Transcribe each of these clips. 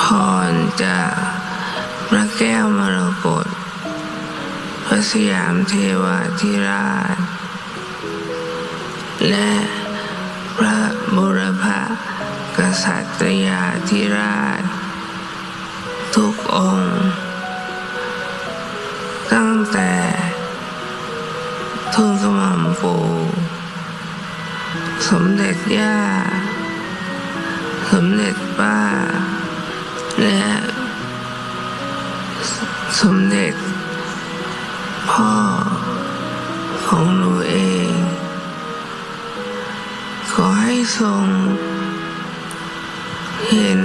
พรจากพระแก้วมรกตพระสยามเทวาธิราช และพระบุรพกษัตริยาธิราช ทุกองค์ ตั้งแต่ทูลกระหม่อมปูสมเด็จย่า สมเด็จป้า และสมเด็จ พ่อของหนูเอง ขอให้ทรง เห็น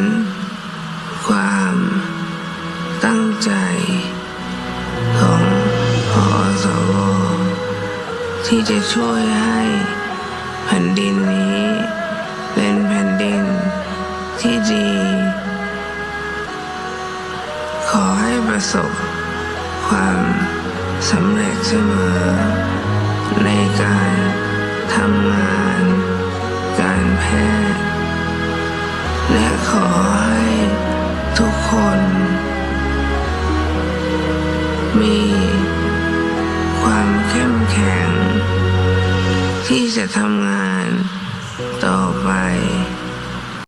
ความตั้งใจของพอสวที่จะช่วยให้แผ่นดินนี้ เป็นแผ่นดินที่ดี ประสบความสำเร็จเสมอ ในการทำงาน การแพทย์ และขอให้ทุกคน มีความเข้มแข็ง ที่จะทำงานต่อไป